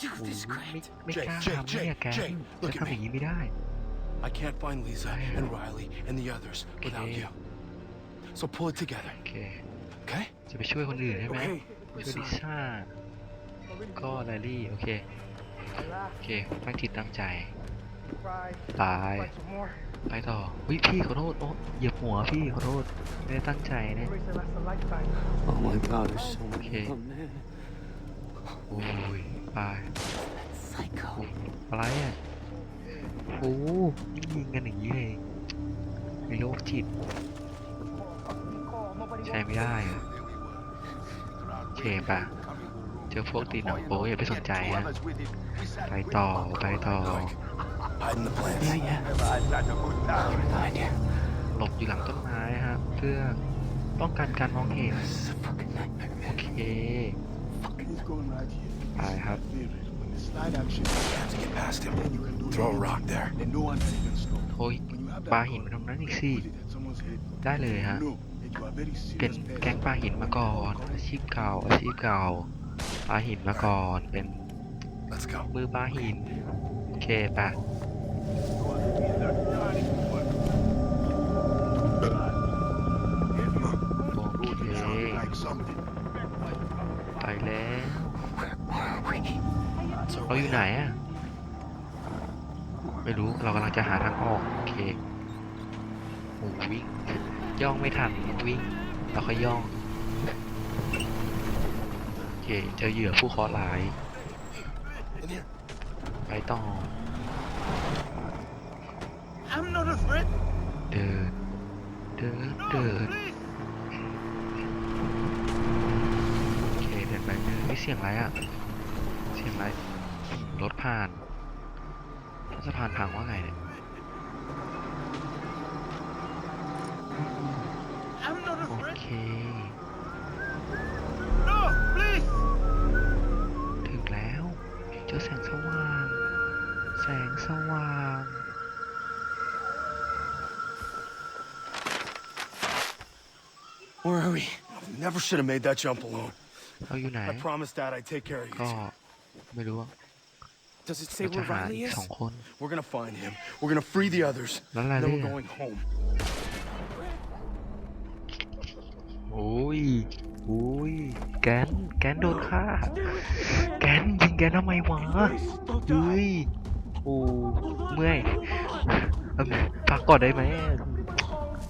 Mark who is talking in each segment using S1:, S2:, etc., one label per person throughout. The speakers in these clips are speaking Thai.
S1: I can't do
S2: โอ้
S1: this,
S2: ไม่
S1: Grant.
S2: ไม่กล้า
S3: Jake,
S2: ทำเนี่ย
S3: Jake,
S2: แก
S3: Jake,
S2: จะ
S3: look at
S2: ทำอย่าง
S3: me.
S2: นี้ไม่ได้
S3: I can't find Lisa
S2: Yeah.
S3: and Riley and the others without
S2: Okay.
S3: you. So pull it together,
S2: โอเค
S3: okay?
S2: จะไปช่วยคนอื่นใช่ไหม
S3: Okay.
S2: ช่วยลิซ่า ก็ไลลี่ โอเค โอเค ตั้งจิตตั้งใจ ตาย ไปต่อวิพี่ขอโทษ โอ้เหยียบหัวพี่ขอโทษ ไม่ได้ตั้งใจนะ
S1: Oh my god, there's so many
S2: Okay.
S1: of them, man.
S2: โอ้ย ตายอะไรอะโอ้ยิงกันอย่างนี้เลยมีโรคจิต ใช้ไม่ได้อะโอเคปะเจอพวกตีนหนังโป๊อย่าไปสนใจฮะไปต่อไปต่อหลบอยู่หลังต้นไม้ฮะเพื่อป้องกันการมองเห็นโอเค
S4: He's going right here.
S2: ไปครับ
S4: Feel it. When the slide action,
S3: You have to get past him.
S4: then you can do
S3: Throw a
S4: it.
S3: rock there.
S4: And no one can even stop.
S2: โอ้ย
S4: When you have
S2: ปลา
S4: that
S2: หิน
S4: gun,
S2: ไปตรงนั้นอีกสิ
S4: put it at someone's head.
S2: ได้เลยฮะ
S4: You know that you are very
S2: เป็น
S4: serious
S2: แก๊ง
S4: person.
S2: ปลาหินมาก่อน อาชีพเก่า อาชีพเก่าปลาหินมาก่อน เป็น
S3: Let's go.
S2: มือปลาหิน โอเคปะ เราอยู่ไหนอะไม่รู้เรากำลังจะหาทางออกโอเคโอ้วิ่งย่องไม่ทันวิ่งแล้วค่อยย่องโอเคเจอเหยื่อผู้เคราะห์ร้ายไปต่อเดินเดินเดินโอเคเดินไปเดินไม่เสียงอะไรอะเสียงอะไร รถผ่านสะพานพังว่าไงเนี่ย
S5: I'm not a
S2: โอ
S5: threat.
S2: เค
S5: No, please.
S2: ถึงแล้ว เจอแสงสว่าง แสงสว่าง
S3: Where are we? Never should have made that jump alone.
S2: เราอยู่ไหน
S3: I promised Dad I'd take care of
S2: ก็
S3: you.
S2: ไม่รู้ว่า
S1: Does it
S2: เรา
S1: say
S2: จะ
S1: where
S2: หา
S1: Riley
S2: อีก
S1: is?
S2: สองคน
S3: We're gonna find him. We're gonna free the others.
S2: แล้วอะไร
S3: Then
S2: เนี่
S3: we're
S2: ย
S3: going home.
S2: โอ้ยโอ้ยแกนแกนโดนฆ่า แกนยิงแกนทำไมวะเฮ้ยโอ้เมื่อยเอิ่มพักก่อนได้ไหม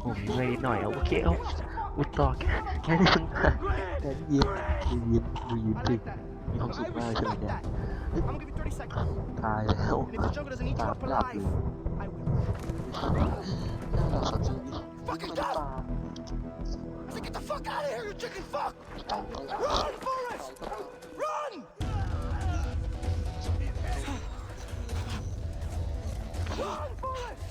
S2: โอ้เมื่อยนิดหน่อยเอาโอเคเอาอุดต่อแกแกนยังมาแกนยิ้มดูยิ้มดูยิ้มสิมีความสุขมากใช่ไหมแก
S6: I'm gonna give you 30 seconds.
S2: ตายแล้ว
S6: And if the jungle doesn't eat you up
S2: Stop, stop,
S6: alive, I will.
S2: เขาจริง
S5: Fucking go! Say, get the fuck out of here, you chicken fuck! Run, Forrest! Run! Run, Forrest!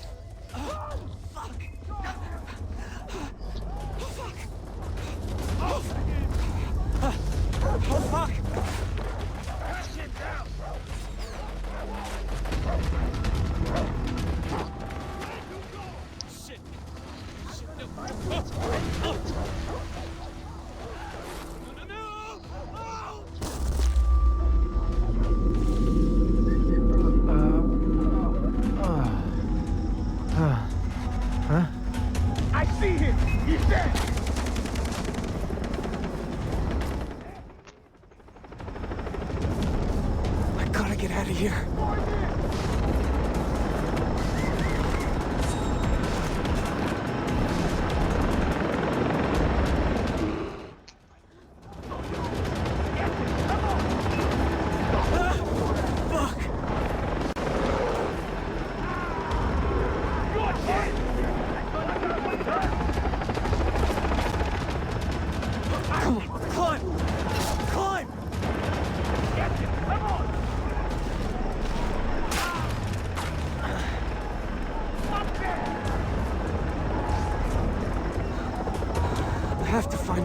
S1: Get out of here.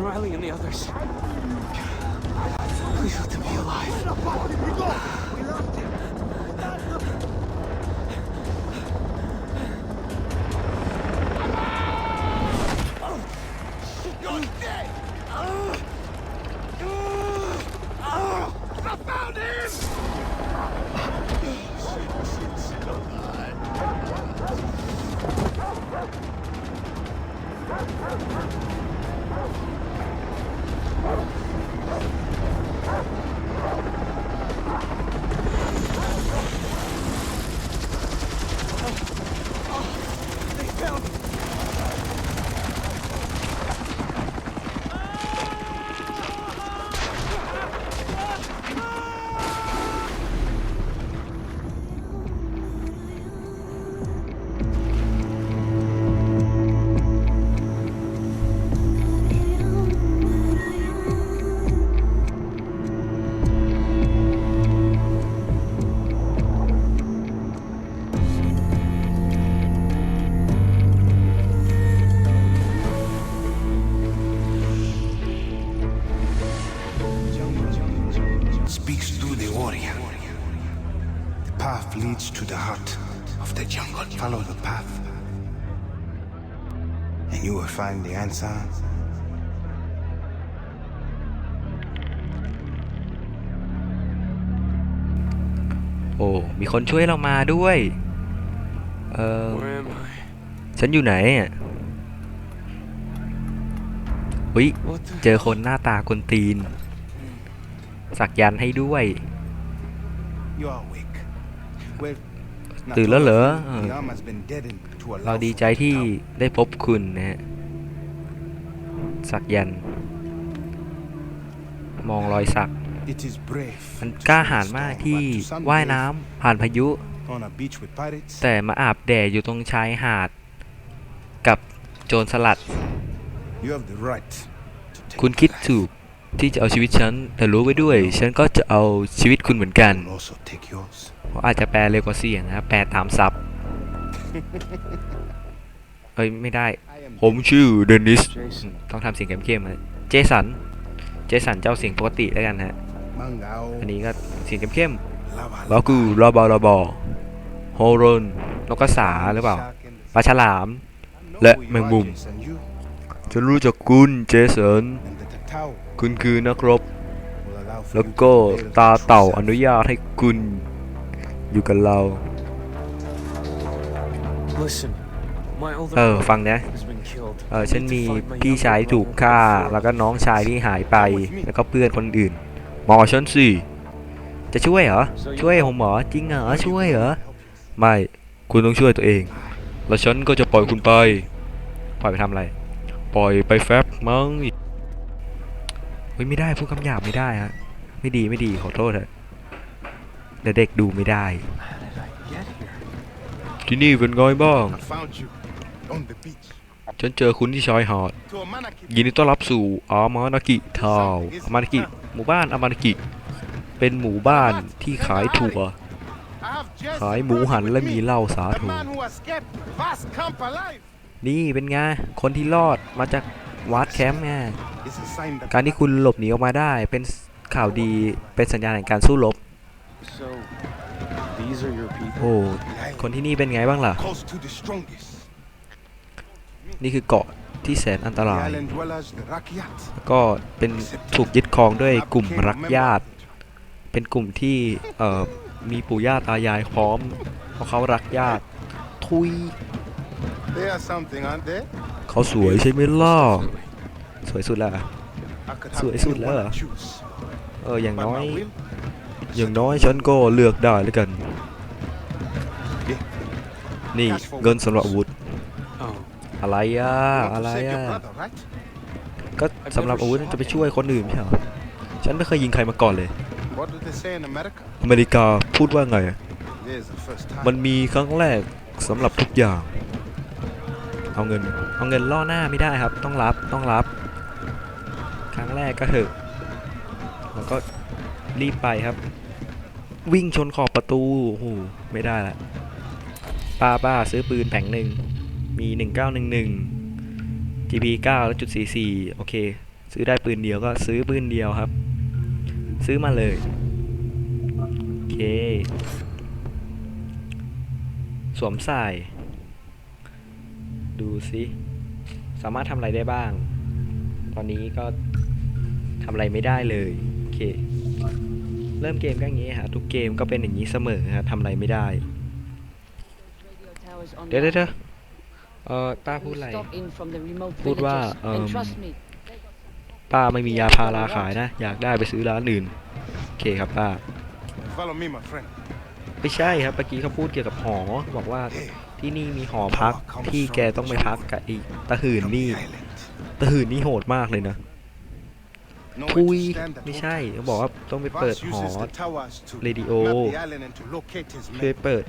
S1: Riley and the others. Please let them be alive.
S4: Path leads to the heart of the jungle. Follow the path. And you will find the answer
S2: โอ้มีคนช่วยเรามาด้วย เออ
S1: Where am I?
S2: ฉันอยู่ไหนอะอุ้ย
S1: What the
S2: เจอคนหน้าตากวนตีน สักยันต์ให้ด้วย
S4: You are awake. Well, not
S2: ตื่นแล้วเหรอ
S4: all of you.
S2: เออ
S4: The arm has been deadened to
S2: เรา
S4: allow
S2: ดี
S4: for
S2: ใจที่
S4: now.
S2: ได้พบคุณนะฮะ สักยันต์มองรอยสัก
S4: It is brave
S2: มัน
S4: to
S2: กล้า
S4: spend
S2: หาญมาก
S4: storm,
S2: ที่
S4: but to some
S2: ว่าย
S4: brave
S2: น้ำผ่านพายุ
S4: on a beach with pirates.
S2: แต่มาอาบแดดอยู่ตรงชายหาด กับโจรสลัด
S4: You have the right to take
S2: คุณ
S4: my
S2: คิด
S4: life.
S2: ถูก ที่จะเอาชีวิตฉันแต่รู้ไว้ด้วย ฉันก็จะเอาชีวิตคุณเหมือนกัน
S4: I will also take yours.
S2: เพราะอาจจะแปลเร็วกว่าเสียงนะครับแปลตามซับเอ้ยไม่ได้
S4: I am
S2: ผมชื่อเดนิส
S1: Jason.
S2: ต้องทำเสียงเข้มๆนะเจสัน เจสันเจ้าเสียงปกติแล้วกันฮะ
S4: Mangao.
S2: อันนี้ก็เสียงเข้ม
S4: Lava
S2: ๆแล้วคือรอบอรอบอโฮโรนนกกระสาหรือเปล่า
S4: Shark in the
S2: ปลาฉลาม
S4: I know
S2: และ
S4: who you
S2: แมง
S4: are,
S2: มุม
S4: Jason. You
S2: ฉันรู้จักคุณเจสัน
S4: and the Tatao
S2: คุณคือนักรบ
S4: will allow for
S2: แล้ว
S4: you to
S2: ก็
S4: unveil
S2: ตา
S4: the true
S2: เต่า
S4: self.
S2: อนุญาตให้คุณอยู่กับเรา
S1: Listen, my older
S2: เออ
S1: brother
S2: ฟังนะ
S1: has been killed.
S2: เออ
S1: I
S2: ฉัน
S1: need to
S2: มี
S1: find my
S2: พี่
S1: younger
S2: ชายที่ถูก
S1: brother
S2: ฆ่า
S1: before
S2: แล้วก็น้องชายที่หายไป แล้วก็เพื่อนคนอื่นหมอฉันสิ จะช่วยเหรอ ช่วยผมเหรอ จริงเหรอ ช่วยเหรอ ไม่ คุณต้องช่วยตัวเอง แล้วฉันก็จะปล่อยคุณไป ปล่อยไปทำอะไร ปล่อยไปแฟบมั้งเฮ้ยไม่ได้พูดคำหยาบไม่ได้ฮะไม่ดีไม่ดีขอโทษเถอะเดี๋ยวเด็กดูไม่ได้
S1: Get here.
S2: ที่นี่เป็นไงบ้าง
S4: I found you on the beach.
S2: ฉันเจอคุณที่ชายหาด
S4: To a manaki.
S2: ยินดีต้อนรับสู่อามานากิทาวน์อามานากิหมู่บ้านอามานากิ เป็นหมู่บ้านที่ขายถั่ว
S4: I have Jason
S2: ขายหมูหัน
S4: Brody
S2: และ
S4: with
S2: มี
S4: me.
S2: เหล้าสา
S4: The
S2: โท
S4: man who escaped Vast Camp alive.
S2: นี่เป็นไง คนที่รอดมาจาก วัดแคมป์ไง
S4: It's a sign that
S2: การที่คุณหลบหนีออกมาได้เป็นข่าวดีเป็นสัญญาณแห่งการสู้รบ
S1: So, these are your people?
S2: โอ้
S4: the island
S2: คนที่นี่เป็นไงบ้างล่ะ
S4: calls to the strongest.
S2: นี่คือเกาะที่แสนอันต
S4: The
S2: ราย
S4: island dwellers, the Rakyat.
S2: แล้วก็เป็นถูกยึดครองด้วยกลุ่มรักญาติ เป็นกลุ่มที่เอ่อมีปู่ย่าตายายพร้อมเพราะเขารักญาติ ทุย เขาสวยใช่ไหมล่ะสวยสุดละ
S4: I could
S2: So
S4: have
S2: it's
S4: anyone
S2: Ula.
S4: I choose.
S2: เอออย่างน้อย อย่างน้อยฉันก็เลือกได้แล้วกัน นี่เงินสำหรับอาวุธอะไรอะอะไรอะก็สำหรับอาวุธจะไปช่วยคนอื่นไม่ใช่เหรอฉันไม่เคยยิงใครมาก่อนเลย อเมริกาพูดว่าไง มันมีครั้งแรกสำหรับทุกอย่าง เอาเงิน เอาเงินล่อหน้าไม่ได้ครับ ต้องรับต้องรับ ครั้งแรกก็เถอะแล้วก็รีบไปครับ วิ่งชนขอบประตูโอ้โหไม่ได้ละป้าป้าซื้อปืนแผงหนึ่งมี 1911 GP 9แล้วจุด44โอเค ซื้อได้ปืนเดียวก็ซื้อปืนเดียวครับ ซื้อมาเลย โอเค สวมใส่ ดูสิสามารถทำอะไรได้บ้าง ตอนนี้ก็ทำอะไรไม่ได้เลยโอเค เริ่มเกมก็อย่างนี้ฮะทุกเกมก็เป็นอย่างนี้เสมอฮะทำอะไรไม่ได้ เดี๋ยวเดี๋ยวเดี๋ยวเออป้าพูดอะไร พูดว่าเอิ่มป้าไม่มียาพาราขายนะ อยากได้ไปซื้อร้านอื่นโอเคครับป้า
S4: Follow me, my friend.
S2: ไม่ใช่ครับเมื่อกี้เขาพูดเกี่ยวกับหอบอกว่า
S4: Hey,
S2: ที่นี่มีหอพักที่แกต้องไปพักกับไอีตะหืน
S4: come
S2: นี่
S4: the island.
S2: ตะหืนนี่โหดมากเลยนะ
S4: No
S2: ทุย
S4: way to stand at
S2: ไม่
S4: home.
S2: ใช่เขาบอกว่าต้องไปเปิด
S4: Vance
S2: หอ
S4: uses the towers to
S2: เรดิโอ
S4: map the island and to locate his
S2: ช่วย
S4: men.
S2: เปิด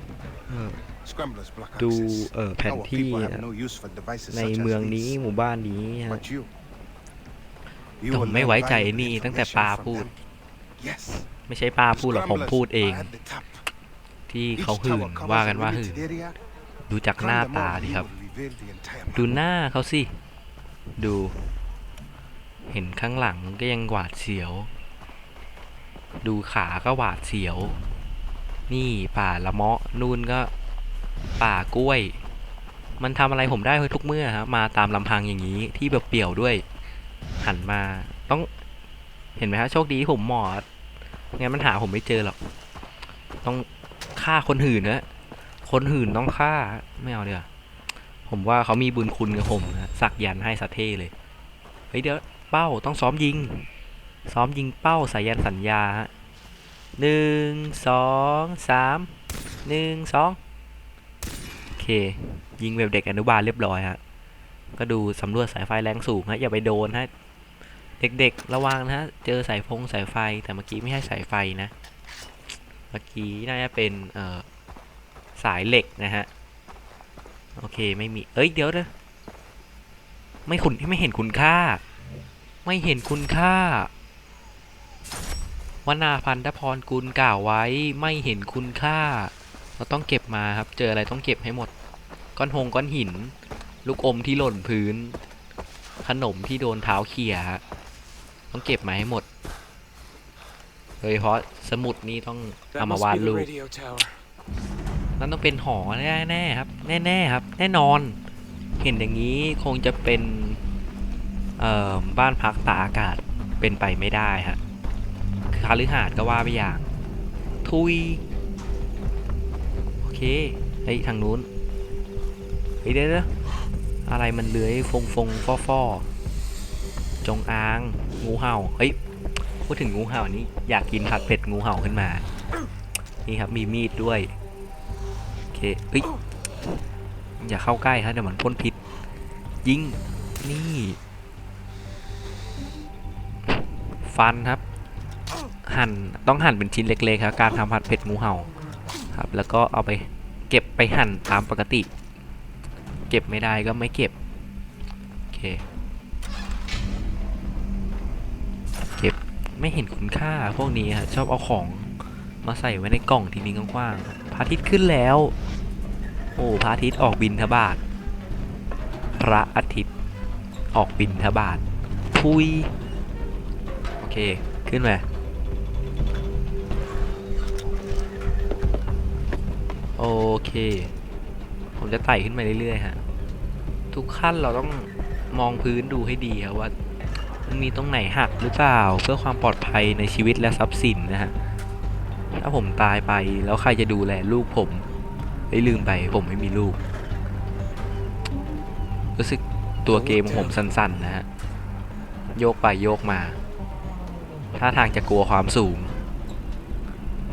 S2: เอ่อ
S4: Scramblers block
S2: ดู
S4: access.
S2: เอ่อแผน
S4: Our
S2: ที่
S4: people have no use for devices
S2: ใน
S4: such as
S2: เมืองนี้
S4: these.
S2: หมู่บ้านนี้ฮะ
S4: But you, you
S2: แต่ผม
S4: will
S2: ไม่
S4: learn
S2: ไว้ใจ
S4: valuable
S2: นี่ตั้งแต่
S4: information
S2: ป้า
S4: from
S2: พูด
S4: them. Yes.
S2: ไม่ใช่ป้าพูดหรอกผม
S4: Scramblers
S2: พูดเอง
S4: are at the top.
S2: ที่
S4: Each
S2: เขาหื่
S4: tower
S2: น
S4: covers
S2: ว่า
S4: a
S2: กันว่าหื่น
S4: limited area.
S2: ดูจากหน้าตาดิครับ ดูหน้าเขาสิ ดู เห็นข้างหลังก็ยังหวาดเสียว ดูขาก็หวาดเสียว นี่ป่าละเมาะนู่นก็ ป่ากล้วย มันทำอะไรผมได้ทุกเมื่อครับมาตามลำพังอย่างนี้ที่แบบเปี่ยวด้วย หันมาต้องเห็นไหมฮะโชคดีผมหมอดงั้นมันหาผมไม่เจอหรอก ต้องฆ่าคนหื่นนะ คนหื่นต้องฆ่า ไม่เอาเดี๋ยวผมว่าเขามีบุญคุณกับผมนะสักยันให้สัเท่เลย เฮ้ยเดี๋ยวเป้าต้องซ้อมยิง ซ้อมยิงเป้าสายันสัญญาฮะหนึ่งสองสามหนึ่งสองโอเค ยิงแบบเด็กอนุบาลเรียบร้อยฮะก็ดูสำรวจสายไฟแรงสูงฮะอย่าไปโดนฮะเด็กๆระวังนะฮะเจอสายพงสายไฟแต่เมื่อกี้ไม่ใช่สายไฟนะ เมื่อกี้น่าจะเป็นเอ่อ สายเหล็กนะฮะ โอเคไม่มี เอ้ยเดี๋ยวนะไม่คุณไม่เห็นคุณค่า ไม่เห็นคุณค่าวนาพันธพรกุลกล่าวไว้ไม่เห็นคุณค่า เราต้องเก็บมาครับ เจออะไรต้องเก็บให้หมด ก้อนหงก้อนหิน ลูกอมที่หล่นพื้น ขนมที่โดนเท้าเขี่ยต้องเก็บมาให้หมดโดยเฉพาะสมุดนี้ต้องเอามาวาดรูป นั่นต้องเป็นหอแน่ๆครับ แน่ๆครับ แน่นอน เห็นอย่างนี้คงจะเป็นบ้านพักตากอากาศเป็นไปไม่ได้ฮะคาลือหาดก็ว่าไปอย่าง ทุย โอเคเฮ้ยทางนู้นเฮ้ยเดี๋ยวเดี๋ยวอะไรมันเลื้อยฟงฟงฟอฟอจงอาง งูเห่า เฮ้ย พูดถึงงูเห่านี้อยากกินผัดเผ็ดงูเห่าขึ้นมา นี่ครับมีมีดด้วย เคเอ้ยอย่าเข้าใกล้ฮะเดี๋ยวมันพ่นพิษ ยิง นี่ ฟันครับ หั่น ต้องหั่นเป็นชิ้นเล็กๆครับ การทำผัดเผ็ดงูเห่า ครับ แล้วก็เอาไปเก็บไปหั่นตามปกติ เก็บไม่ได้ก็ไม่เก็บ โอเค เก็บไม่เห็นคุณค่าพวกนี้ฮะชอบเอาของมาใส่ไว้ในกล่องที่นี้กว้างๆ อาทิตย์ขึ้นแล้ว โอ้พระอาทิตย์ออกบินทบาทพระอาทิตย์ออกบินทบาทพุยโอเคขึ้นมาโอเค ผมจะไต่ขึ้นมาเรื่อยๆฮะ ทุกขั้นเราต้องมองพื้นดูให้ดีครับว่า มันมีตรงไหนหักหรือเปล่าเพื่อความปลอดภัยในชีวิตและทรัพย์สินนะฮะ ถ้าผมตายไปแล้วใครจะดูแลลูกผมไอ้ลืมไปผมไม่มีลูก รู้สึกตัวเกมของผมสั้นๆนะฮะ โยกไปโยกมา ถ้าทางจะกลัวความสูง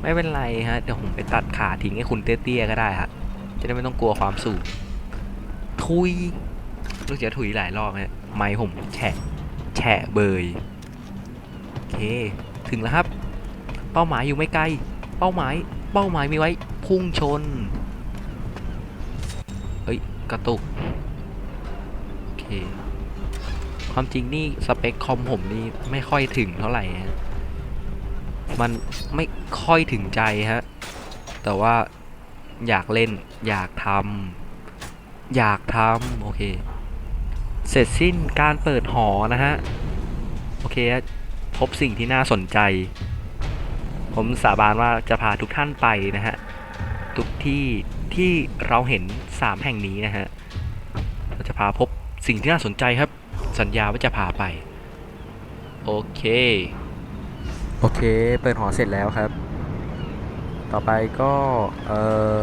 S2: ไม่เป็นไรฮะ เดี๋ยวผมไปตัดขาทิ้งให้คุณเตี้ยๆก็ได้ฮะ จะได้ไม่ต้องกลัวความสูง ทุยรู้สึกจะถุยหลายรอบฮะไม้ผมแฉะแฉะเบย โอเค ถึงแล้วครับ ป้าหมายอยู่ไม่ไกล เป้าหมาย เป้าหมายมีไว้ พุ่งชน เฮ้ย กระตุก โอเค ความจริงนี่สเปคคอมผมนี่ไม่ค่อยถึงเท่าไหร่ฮะ มันไม่ค่อยถึงใจฮะ แต่ว่าอยากเล่น อยากทำ อยากทำ โอเค เสร็จสิ้นการเปิดหอนะฮะ โอเคพบสิ่งที่น่าสนใจ ผมสาบานว่าจะพาทุกท่านไปนะฮะ ทุกที่ที่เราเห็น 3 แห่งนี้นะฮะเราจะพาพบสิ่งที่น่าสนใจครับ สัญญาว่าจะพาไป โอเค โอเค เปิดหอเสร็จแล้วครับ ต่อไปก็เอ่อ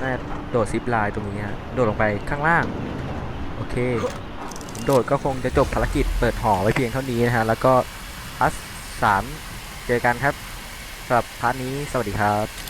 S2: น่าโดดซิปไลน์ตรงนี้ฮะโดดลงไปข้างล่าง โอเค โดดก็คงจะจบภารกิจเปิดหอไว้เพียงเท่านี้นะฮะ แล้วก็พาร์ทสาม เจอกันครับสำหรับพาร์ทนี้สวัสดีครับ